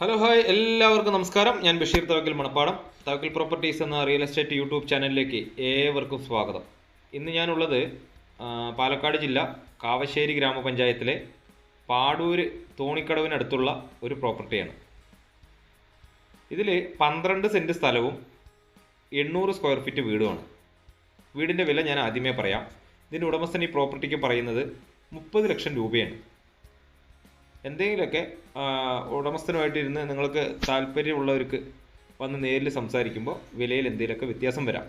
Hello hi എല്ലാവർക്കും നമസ്കാരം. ഞാൻ ബഷീർ തവക്കിൽ മണപ്പാടം. തവക്കിൽ പ്രോപ്പർട്ടീസ് എന്ന റിയൽ എസ്റ്റേറ്റ് യൂട്യൂബ് ചാനലിലേക്ക് ഏവർക്കും സ്വാഗതം. ഇന്ന് ഞാനുള്ളത് പാലക്കാട് ജില്ല കാവശ്ശേരി ഗ്രാമപഞ്ചായത്തിലെ പാടൂര് തോണിക്കടവിനടുത്തുള്ള ഒരു പ്രോപ്പർട്ടിയാണ്. ഇതിൽ പന്ത്രണ്ട് സെന്റ് സ്ഥലവും എണ്ണൂറ് സ്ക്വയർ ഫീറ്റ് വീടുമാണ്. വീടിന്റെ വില ഞാൻ ആദ്യമേ പറയാം. ഇതിന്റെ ഉടമസ്ഥൻ ഈ പ്രോപ്പർട്ടിക്ക് പറയുന്നത് മുപ്പത് ലക്ഷം രൂപയാണ്. എന്തെങ്കിലുമൊക്കെ ഉടമസ്ഥനുമായിട്ട് ഇരുന്ന് നിങ്ങൾക്ക് താല്പര്യമുള്ളവർക്ക് വന്ന് നേരിൽ സംസാരിക്കുമ്പോൾ വിലയിൽ എന്തെങ്കിലുമൊക്കെ വ്യത്യാസം വരാം.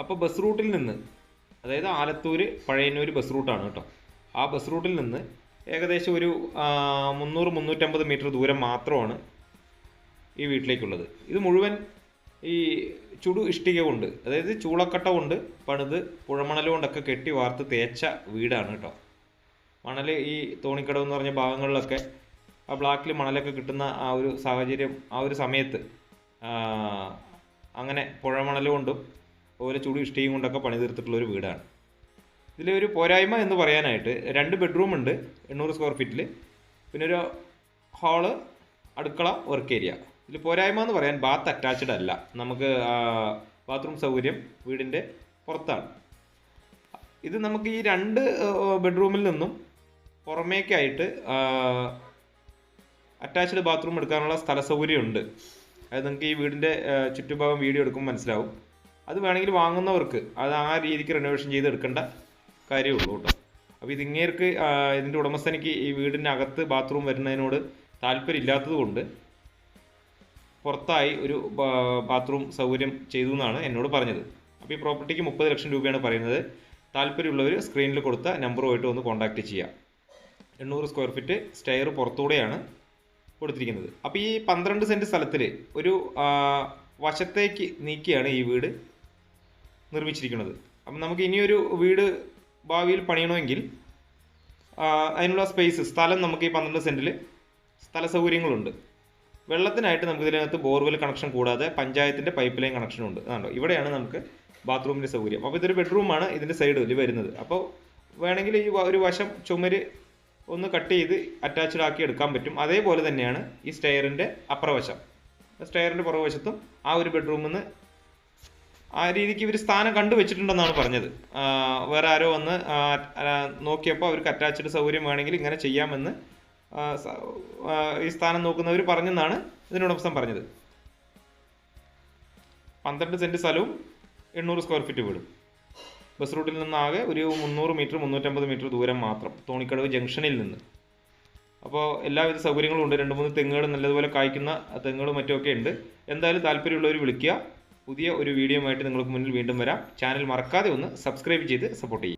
അപ്പോൾ ബസ് റൂട്ടിൽ നിന്ന് അതായത് ആലത്തൂർ പഴയന്നൂർ ബസ് റൂട്ടാണ് കേട്ടോ. ആ ബസ് റൂട്ടിൽ നിന്ന് ഏകദേശം ഒരു മുന്നൂറ് മുന്നൂറ്റമ്പത് മീറ്റർ ദൂരം മാത്രമാണ് ഈ വീട്ടിലേക്കുള്ളത്. ഇത് മുഴുവൻ ഈ ചുടു ഇഷ്ടിക കൊണ്ട് അതായത് ചൂളക്കട്ട കൊണ്ട് പണിത് പുഴമണൽ കൊണ്ടൊക്കെ കെട്ടി വാർത്ത് തേച്ച വീടാണ് കേട്ടോ. മണൽ ഈ തോണിക്കടവ് എന്ന് പറഞ്ഞ ഭാഗങ്ങളിലൊക്കെ ആ ബ്ലാക്കിൽ മണലൊക്കെ കിട്ടുന്ന ആ ഒരു സാഹചര്യം ആ ഒരു സമയത്ത് അങ്ങനെ പുഴമണൽ കൊണ്ടും അതുപോലെ ചുടി ഇഷ്ടിയും കൊണ്ടൊക്കെ പണി തീർത്തിട്ടുള്ള ഒരു വീടാണ്. ഇതിലൊരു ഒരു പോരായ്മ എന്ന് പറയാനായിട്ട് രണ്ട് ബെഡ്റൂം ഉണ്ട് എണ്ണൂറ് സ്ക്വയർ ഫീറ്റിൽ പിന്നെ ഒരു ഹാൾ അടുക്കള വർക്ക് ഏരിയ ഇതിൽ പോരായ്മ എന്ന് പറയാൻ ബാത്ത് അറ്റാച്ച്ഡ് അല്ല. നമുക്ക് ബാത്റൂം സൗകര്യം വീടിന്റെ പുറത്താണ്. ഇത് നമുക്ക് ഈ രണ്ട് ബെഡ്റൂമിൽ നിന്നും പുറമേക്കായിട്ട് അറ്റാച്ച്ഡ് ബാത്റൂം എടുക്കാനുള്ള സ്ഥല സൗകര്യമുണ്ട് അത് നിങ്ങൾക്ക് ഈ വീടിന്റെ ചുറ്റുഭാഗം വീഡിയോ എടുക്കുമ്പോൾ മനസ്സിലാവും. അത് വേണമെങ്കിൽ വാങ്ങുന്നവർക്ക് അത് ആ രീതിക്ക് റെനോവേഷൻ ചെയ്ത് എടുക്കേണ്ട കാര്യമുള്ളൂ കേട്ടോ. അപ്പോൾ ഇത് ഇങ്ങേർക്ക് ഇതിന്റെ ഉടമസ്ഥനിക്ക് ഈ വീടിന്റെ അകത്ത് ബാത്റൂം വരുന്നതിനോട് താല്പര്യമില്ലാത്തത് കൊണ്ട് പുറത്തായി ഒരു ബാത്റൂം സൗകര്യം ചെയ്തു എന്നാണ് എന്നോട് പറഞ്ഞത്. അപ്പോൾ ഈ പ്രോപ്പർട്ടിക്ക് മുപ്പത് ലക്ഷം രൂപയാണ് പറയുന്നത്. താല്പര്യമുള്ളവർ സ്ക്രീനിൽ കൊടുത്ത നമ്പറുമായിട്ട് ഒന്ന് കോൺടാക്റ്റ് ചെയ്യുക. എണ്ണൂറ് സ്ക്വയർ ഫീറ്റ് സ്റ്റെയർ പുറത്തൂടെയാണ് കൊടുത്തിരിക്കുന്നത്. അപ്പോൾ ഈ പന്ത്രണ്ട് സെന്റ് സ്ഥലത്തിൽ ഒരു വശത്തേക്ക് നീക്കിയാണ് ഈ വീട് നിർമ്മിച്ചിരിക്കുന്നത്. അപ്പം നമുക്ക് ഇനിയൊരു വീട് ഭാവിയിൽ പണിയണമെങ്കിൽ അതിനുള്ള സ്പേസ് സ്ഥലം നമുക്ക് ഈ പന്ത്രണ്ട് സെന്റിൽ സ്ഥല സൗകര്യങ്ങളുണ്ട്. വെള്ളത്തിനായിട്ട് നമുക്ക് ഇതിനകത്ത് ബോർവെൽ കണക്ഷൻ കൂടാതെ പഞ്ചായത്തിന്റെ പൈപ്പ് ലൈൻ കണക്ഷനും ഉണ്ട്. അതുണ്ടോ ഇവിടെയാണ് നമുക്ക് ബാത്റൂമിന്റെ സൗകര്യം. അപ്പോൾ ഇതൊരു ബെഡ്റൂമാണ് ഇതിന്റെ സൈഡിൽ വരുന്നത്. അപ്പോൾ വേണമെങ്കിൽ ഈ ഒരു വശം ചുമര് ഒന്ന് കട്ട് ചെയ്ത് അറ്റാച്ച്ഡ് ആക്കി എടുക്കാൻ പറ്റും. അതേപോലെ തന്നെയാണ് ഈ സ്റ്റെയറിന്റെ അപ്പുറവശം. സ്റ്റെയറിന്റെ പുറകുവശത്തും ആ ഒരു ബെഡ്റൂമിൽ നിന്ന് ആ രീതിക്ക് ഇവർ സ്ഥാനം കണ്ടുവച്ചിട്ടുണ്ടെന്നാണ് പറഞ്ഞത്. വേറെ ആരോ വന്ന് നോക്കിയപ്പോൾ അവർക്ക് അറ്റാച്ച്ഡ് സൗകര്യം വേണമെങ്കിൽ ഇങ്ങനെ ചെയ്യാമെന്ന് ഈ സ്ഥാനം നോക്കുന്നവർ പറഞ്ഞെന്നാണ് ഇതിനോടൊപ്പം പറഞ്ഞത്. പന്ത്രണ്ട് സെന്റ് സ്ഥലവും എണ്ണൂറ് സ്ക്വയർ ഫീറ്റ് വീടും. ബസ് റൂട്ടിൽ ആകെ ഒരു മുന്നൂറ് മീറ്റർ മുന്നൂറ്റമ്പത് മീറ്റർ ദൂരം മാത്രം തോണിക്കടവ് ജംഗ്ഷനിൽ നിന്ന്. അപ്പോൾ എല്ലാവിധ സൗകര്യങ്ങളും ഉണ്ട്. രണ്ട് മൂന്ന് തെങ്ങുകൾ നല്ലതുപോലെ കായ്ക്കുന്ന തെങ്ങുകളും മറ്റുമൊക്കെ ഉണ്ട്. എന്തായാലും താല്പര്യമുള്ളവർ വിളിക്കുക. പുതിയ ഒരു വീഡിയോ ആയിട്ട് നിങ്ങൾക്ക് മുന്നിൽ വീണ്ടും വരാം. ചാനൽ മറക്കാതെ ഒന്ന് സബ്സ്ക്രൈബ് ചെയ്ത് സപ്പോർട്ട് ചെയ്യുക.